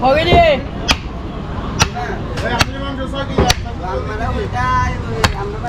हो गई जी আমরা